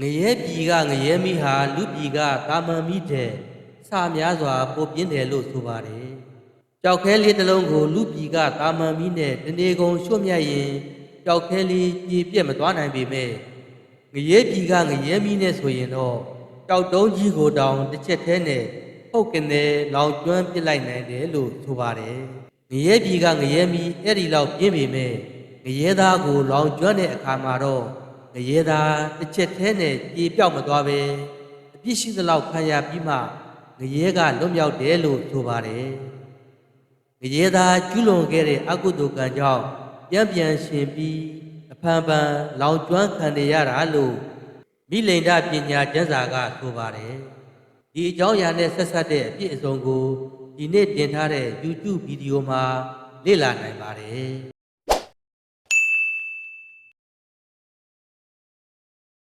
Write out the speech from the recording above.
ငရဲပြည်ကငရဲမိဟာလူပြည်ကတာမန်မိတဲ့စာများစွာပိုပြင်းတယ်လို့ဆိုပါတယ်။ကြောက်ခဲလေးတစ်လုံးကိုလူပြည်ကတာမန်မိနဲ့တနေကုန်ရွှတ်မြတ်ရင်ကြောက်ခဲလေးပြေပြက်မသွားနိုင်ပေမဲ့ငရဲပြည်ကငရဲမိနဲ့ဆိုရင်တော့ကြောက်တုံးကြီးကိုတောင်တစ်ချက်သေးနဲ့ဟုတ်ကနေလောင်ကျွမ်းပစ်လိုက်နိုင်တယ်လို့ဆိုပါတယ်။ငရဲပြည်ကငရဲမိအဲ့ဒီလောက်ပြင်းပေမဲ့ငရဲသားကိုလောင်ကျွမ်းတဲ့အခါမှာတော့ ငရေသာတစ်ချက်သေးနဲ့ပြေပြောက်မသွားပဲအပြစ်ရှိသလောက်ခံရပြီးမှငရေကလွတ်မြောက်တယ်လို့ဆိုပါတယ်ငရေသာကျူးလွန်ခဲ့တဲ့အကုသိုလ်ကံကြောင့်ပြန်ပြန်ရှင်ပြီးအဖန်ဖန်လောင်ကျွမ်းခံရတာလို့မိလိန်ဒပညာကျမ်းစာကဆိုပါတယ်ဒီအကြောင်းအရာနဲ့ဆက်ဆက်တဲ့အပြည့်အစုံကိုဒီနေ့တင်ထားတဲ့ YouTube ဗီဒီယိုမှာလေ့လာနိုင်ပါတယ်